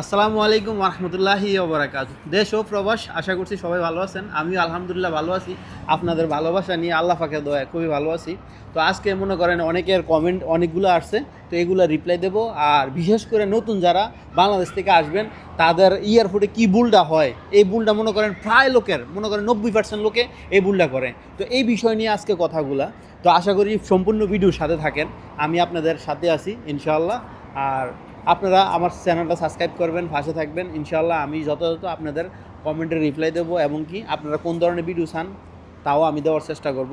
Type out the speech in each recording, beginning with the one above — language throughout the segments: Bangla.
আসসালামু আলাইকুম রহমতুল্লাহি ওবরাকাত দেশ ও প্রবাস, আশা করছি সবাই ভালো আছেন। আমিও আলহামদুলিল্লাহ ভালো আছি। আপনাদের ভালোবাসা নিয়ে আল্লাহ ফাঁকে দয়া খুবই ভালো আছি। তো আজকে মনে করেন অনেকের কমেন্ট অনেকগুলো আসছে, তো এগুলো রিপ্লাই দেবো। আর বিশেষ করে নতুন যারা বাংলাদেশ থেকে আসবেন, তাদের ইয়ারফোর্টে কী ভুলটা হয়? এই ভুলটা মনে করেন প্রায় লোকের, মনে করেন নব্বই পার্সেন্ট লোকে এই ভুলটা করে। তো এই বিষয় নিয়ে আজকে কথাগুলা। তো আশা করি সম্পূর্ণ ভিডিওর সাথে থাকেন। আমি আপনাদের সাথে আছি, ইনশাআল্লাহ। আর আপনারা আমার চ্যানেলটা সাবস্ক্রাইব করবেন, পাশে থাকবেন। ইনশাল্লাহ আমি যথাযথ আপনাদের কমেন্টে রিপ্লাই দেবো এবং কি আপনারা কোন ধরনের ভিডিও চান, তাও আমি দেওয়ার চেষ্টা করব।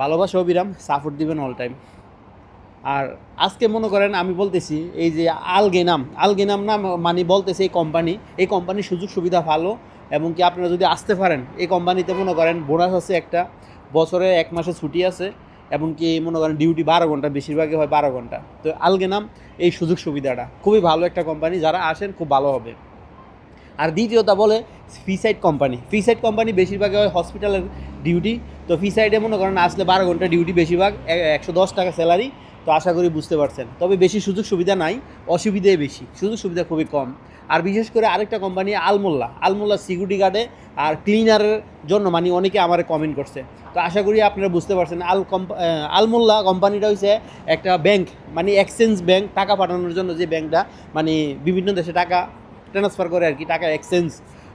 ভালোবাসা অবিরাম সাপোর্ট দিবেন অল টাইম আর আজকে মনে করেন আমি বলতেছি, এই যে আলগেনাম আলগেনাম নাম মানে বলতেছে এই কোম্পানি এই কোম্পানির সুযোগ সুবিধা ভালো এবং কি আপনারা যদি আসতে পারেন, এই কোম্পানিতে মনে করেন বোনাস আছে একটা, বছরে এক মাসে ছুটি আছে। এবং কি মনে করেন ডিউটি বারো ঘণ্টা, বেশিরভাগই হয় বারো ঘণ্টা। তো আলগেনাম এই সুযোগ সুবিধাটা। খুবই ভালো একটা কোম্পানি যারা আসেন খুব ভালো হবে। আর দ্বিতীয়তা বলে ফিসাইড কোম্পানি ফিসাইড কোম্পানি বেশিরভাগই হয় হসপিটালের ডিউটি তো ফিসাইডে মনে করেন আসলে বারো ঘণ্টা ডিউটি বেশিরভাগ একশো দশ টাকা স্যালারি তো আশা করি বুঝতে পারছেন। তবে বেশি সুযোগ সুবিধা নাই, অসুবিধাই বেশি। সুযোগ সুবিধা খুবই কম। আর বিশেষ করে আরেকটা কোম্পানি আলমোল্লা। আলমোল্লা সিকিউরিটি গার্ডে আর ক্লিনারের জন্য মানে অনেকে আমার কমেন্ট করছে। তো আশা করি আপনারা বুঝতে পারছেন, আল আলমোল্লা কোম্পানিটা হচ্ছে একটা ব্যাংক মানে এক্সচেঞ্জ ব্যাংক টাকা পাঠানোর জন্য যে ব্যাংকটা মানে বিভিন্ন দেশে টাকা ট্রান্সফার করে আর কি, টাকা এক্সচেঞ্জ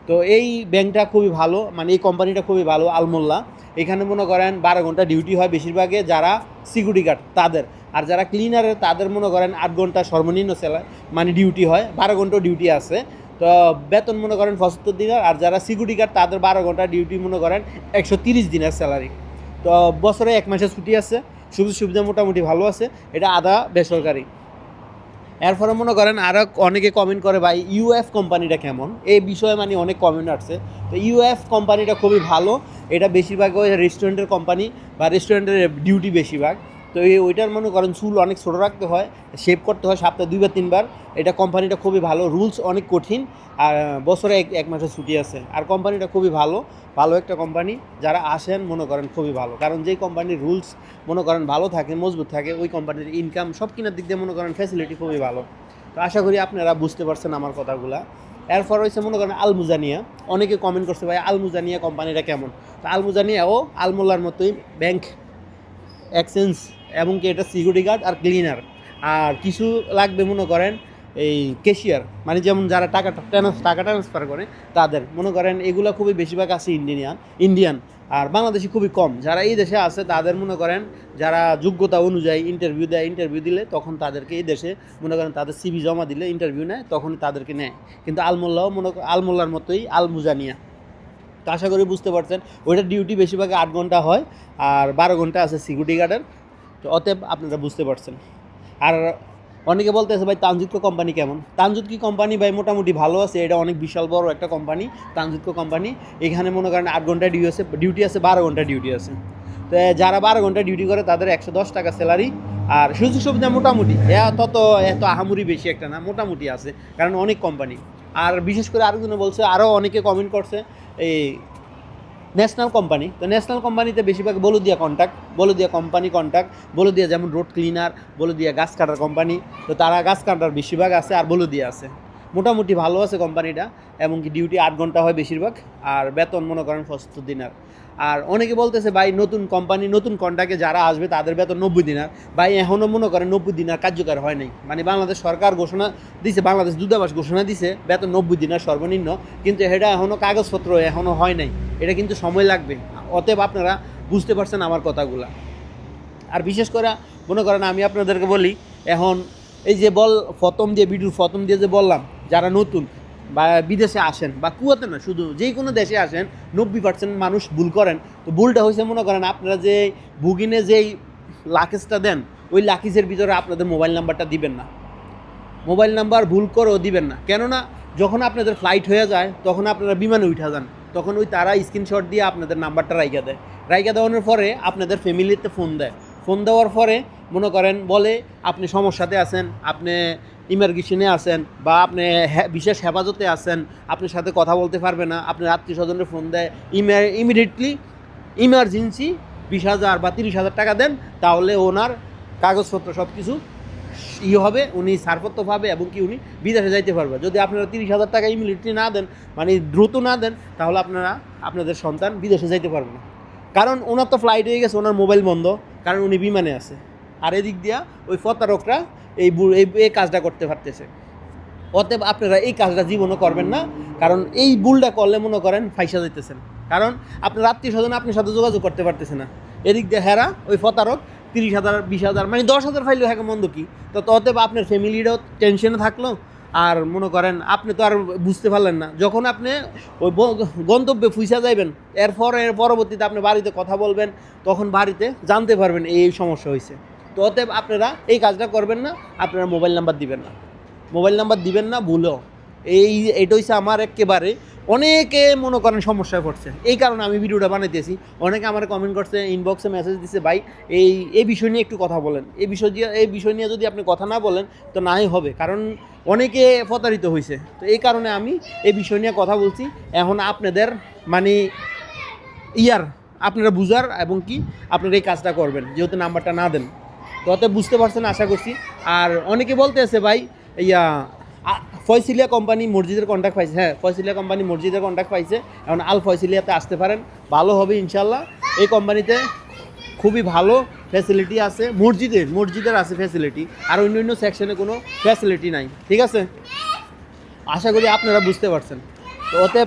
তো এই ব্যাংকটা খুবই ভালো মানে এই কোম্পানিটা খুবই ভালো, আলমোল্লা। এখানে মনে করেন বারো ঘণ্টা ডিউটি হয় বেশিরভাগে যারা সিকিউরিটি গার্ড তাদের। আর যারা ক্লিনারের তাদের মনে করেন আট ঘণ্টা সর্বনিম্ন স্যালারি মানে ডিউটি হয়, বারো ঘণ্টা ডিউটি আছে। তো বেতন মনে করেন পঁচাত্তর দিনের, আর যারা সিকিউরিটি গার্ড তাদের বারো ঘণ্টা ডিউটি মনে করেন একশো তিরিশ দিনের স্যালারি তো বছরে এক মাসের ছুটি আছে সুবিধা সুবিধা মোটামুটি ভালো আছে, এটা আধা বেসরকারি। এরপরে মনে করেন আরও অনেকে কমেন্ট করে, ভাই ইউএফ কোম্পানিটা কেমন? এই বিষয়ে মানে অনেক কমেন্ট আসছে। তো ইউএফ কোম্পানিটা খুবই ভালো, এটা বেশিরভাগ ওই রেস্টুরেন্টের কোম্পানি বা রেস্টুরেন্টের ডিউটি বেশিরভাগ। তো এই ওইটার মনে করেন চুল অনেক ছোটো রাখতে হয় শেভ করতে হয় সপ্তাহে দুইবার, তিনবার। এটা কোম্পানিটা খুবই ভালো রুলস অনেক কঠিন, আর বছরে এক এক মাসের ছুটি আছে। আর কোম্পানিটা খুবই ভালো ভালো একটা কোম্পানি যারা আসেন মনে করেন খুবই ভালো। কারণ যেই কোম্পানির রুলস মনে করেন ভালো থাকে, মজবুত থাকে, ওই কোম্পানির ইনকাম সব কিনার দিক দিয়ে মনে করেন ফ্যাসিলিটি খুবই ভালো। তো আশা করি আপনারা বুঝতে পারছেন আমার কথাগুলা। এরপর হয়েছে মনে করেন আলমুজানিয়া। অনেকে কমেন্ট করছে, ভাই, আলমুজানিয়া কোম্পানিটা কেমন? তো আলমুজানিয়াও আলমোল্লার মতোই ব্যাংক এক্সচেঞ্জ এবং কি এটা সিকিউরিটি গার্ড আর ক্লিনার আর কিছু লাগবে মনে করেন এই ক্যাশিয়ার মানে যেমন যারা টাকা ট্রান্স টাকা ট্রান্সফার করে, তাদের। মনে করেন এগুলো খুবই বেশিরভাগ আছে ইন্ডিয়ান ইন্ডিয়ান আর বাংলাদেশি খুবই কম। যারা এই দেশে আছে, তাদের মনে করেন যারা যোগ্যতা অনুযায়ী ইন্টারভিউ দেয় ইন্টারভিউ দিলে তখন তাদেরকে এই দেশে মনে করেন তাদের সিভি জমা দিলে ইন্টারভিউ নেয় তখন তাদেরকে নেয়। কিন্তু আলমোল্লাও মনে আলমোল্লার মতোই আলমুজানিয়া। তো আশা করি বুঝতে পারছেন ওইটার ডিউটি বেশিরভাগ আট ঘণ্টা হয় আর বারো ঘণ্টা আছে সিকিউরিটি গার্ডের তো অতএব আপনারা বুঝতে পারছেন। আর অনেকে বলতেছে, ভাই তানজিৎকো কোম্পানি কেমন? তানজিৎকি কোম্পানি ভাই, মোটামুটি ভালো আছে, এটা অনেক বিশাল বড় একটা কোম্পানি তানজিৎকো কোম্পানি এখানে মনে করেন আট ঘণ্টা ডিউটি আছে ডিউটি আছে, বারো ঘণ্টা ডিউটি আছে। তো যারা বারো ঘণ্টা ডিউটি করে, তাদের একশো দশ টাকা স্যালারি আর সুযোগ সুবিধা মোটামুটি এত এত আহামরি বেশি একটা না, মোটামুটি আছে, কারণ অনেক কোম্পানি আর বিশেষ করে আরেকজনে বলছে আরও অনেকে কমেন্ট করছে, এই ন্যাশনাল কোম্পানি তো ন্যাশনাল কোম্পানিতে বেশিরভাগ বলুদিয়া কন্ট্যাক্ট বলুদিয়া কোম্পানি কন্ট্যাক্ট বলুদিয়া যেমন রোড ক্লিনার বলুদিয়া গাছ কাটার কোম্পানি তো তারা গাছ কাটার বেশিরভাগ আছে আর বলুদিয়া আছে। মোটামুটি ভালো আছে কোম্পানিটা এমনকি ডিউটি আট ঘণ্টা হয় বেশিরভাগ, আর বেতন মনে করেন পঁচাত্তর দিনার। আর অনেকে বলতেছে, ভাই, নতুন কোম্পানি নতুন কন্ট্যাক্টে যারা আসবে, তাদের বেতন নব্বই দিনার। ভাই এখনও মনে করেন নব্বই দিনার কার্যকর হয় নাই। মানে বাংলাদেশ সরকার ঘোষণা দিছে, বাংলাদেশ দূতাবাস ঘোষণা দিছে, বেতন নব্বই দিনার সর্বনিম্ন, কিন্তু এটা এখনও কাগজপত্র এখনও হয় নাই। এটা কিন্তু সময় লাগবে। অতএব আপনারা বুঝতে পারছেন আমার কথাগুলা। আর বিশেষ করে মনে করেন আমি আপনাদেরকে বলি, এখন এই যে বল, প্রথম দিয়ে ভিডিওর প্রথম দিয়ে যে বললাম যারা নতুন বা বিদেশে আসেন বা কুয়াতে না শুধু যেই কোনো দেশে আসেন, নব্বই পার্সেন্ট মানুষ ভুল করেন। তো ভুলটা হয়েছে, মনে করেন আপনারা যে বুকিনে যেই লাকেজটা দেন, ওই লাকেজের ভিতরে আপনাদের মোবাইল নাম্বারটা দিবেন না। মোবাইল নাম্বার ভুল করেও দিবেন না। কেননা, যখন আপনাদের ফ্লাইট হয়ে যায়, তখন আপনারা বিমানে উঠে যান। তখন ওই তারা স্ক্রিনশট দিয়ে আপনাদের নাম্বারটা রাইখা দেয়। রাইখা দেওয়ানোর পরে আপনাদের ফ্যামিলিতে ফোন দেয়। ফোন দেওয়ার পরে, মনে করেন বলে, আপনি সমস্যাতে আছেন, আপনি ইমার্গেশনে আছেন বা আপনি বিশেষ হেফাজতে আছেন, আপনার সাথে কথা বলতে পারবে না, আপনার আত্মীয় স্বজনের ফোন দেয়, ইমে ইমিডিয়েটলি ইমার্জেন্সি বিশ হাজার বা তিরিশ হাজার টাকা দেন, তাহলে ওনার কাগজপত্র সব কিছু ই হবে, উনি ছাড়পত্র পাবে এবং কি উনি বিদেশে যাইতে পারবে। যদি আপনারা তিরিশ হাজার টাকা ইমিডিয়েটলি না দেন মানে দ্রুত না দেন, তাহলে আপনারা আপনাদের সন্তান বিদেশে যাইতে পারবে না। কারণ ওনার তো ফ্লাইট হয়ে গেছে, ওনার মোবাইল বন্ধ, কারণ উনি বিমানে আছে। আর এদিক দিয়া ওই প্রতারকরা এই এই কাজটা করতে পারতেছে অতএব আপনারা এই কাজটা জীবনও করবেন না, কারণ এই ভুলটা করলে মনে করেন ফাইসা দিতেছেন কারণ আপনার আত্মীয় স্বজন আপনার সাথে যোগাযোগ করতে পারতেছে না। এদিক দিয়ে হেরা, ওই ফতারক তিরিশ হাজার, বিশ হাজার মানে দশ হাজার ফাইলেও হ্যাঁ মন্দ কি? তো অতএব আপনার ফ্যামিলিরও টেনশনে থাকল, আর মনে করেন আপনি তো আর বুঝতে পারলেন না। যখন আপনি ওই গন্তব্যে ফুইসা যাইবেন, এরপর, এর পরবর্তীতে আপনি বাড়িতে কথা বলবেন, তখন বাড়িতে জানতে পারবেন এই সমস্যা হয়েছে তো অতএব আপনারা এই কাজটা করবেন না, আপনারা মোবাইল নাম্বার দিবেন না। মোবাইল নাম্বার দিবেন না, ভুলেও। এই, এটা হচ্ছে আমার একেবারে অনেকে মনে করেন সমস্যায় পড়ছে। এই কারণে আমি ভিডিওটা বানাইতেছি। অনেকে আমার কমেন্ট করছে ইনবক্সে মেসেজ দিছে, ভাই, এই এই বিষয় নিয়ে একটু কথা বলেন। এই বিষয় দিয়ে, এই বিষয় নিয়ে যদি আপনি কথা না বলেন, তো নাই হবে। কারণ অনেকে প্রতারিত হয়েছে তো এই কারণে আমি এই বিষয় নিয়ে কথা বলছি। এখন আপনাদের মানে ইয়ার, আপনারা বুঝার এবং কি আপনারা এই কাজটা করবেন, যেহেতু নাম্বারটা না দেন। তো বুঝতে পারছেন আশা করছি। আর অনেকে বলতে আছে ভাই, ইয়া ফয়সিলিয়া কোম্পানি মসজিদের কন্ট্যাক্ট পাইছে। হ্যাঁ ফয়সিলিয়া কোম্পানি মসজিদের কন্ট্যাক্ট পাইছে। এখন আল ফয়সিলিয়াতে আসতে পারেন, ভালো হবে ইনশাল্লাহ এই কোম্পানিতে খুবই ভালো ফ্যাসিলিটি আছে, মসজিদের মসজিদের আছে ফ্যাসিলিটি আর অন্য অন্য সেকশনে কোনো ফ্যাসিলিটি নাই, ঠিক আছে? আশা করি আপনারা বুঝতে পারছেন। তো ওতে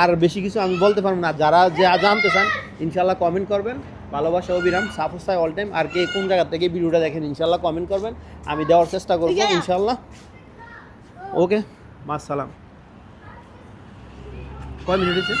আর বেশি কিছু আমি বলতে পারব না। যারা যে জানতে চান ইনশাল্লাহ কমেন্ট করবেন। ভালোবাসা অবিরাম সাফোসাই অল টাইম আর কে কোন জায়গা থেকে ভিডিওটা দেখেন ইনশাল্লাহ কমেন্ট করবেন। আমি দেওয়ার চেষ্টা করব ইনশাল্লাহ ওকে মাসালাম কয় মিনিট হয়েছে?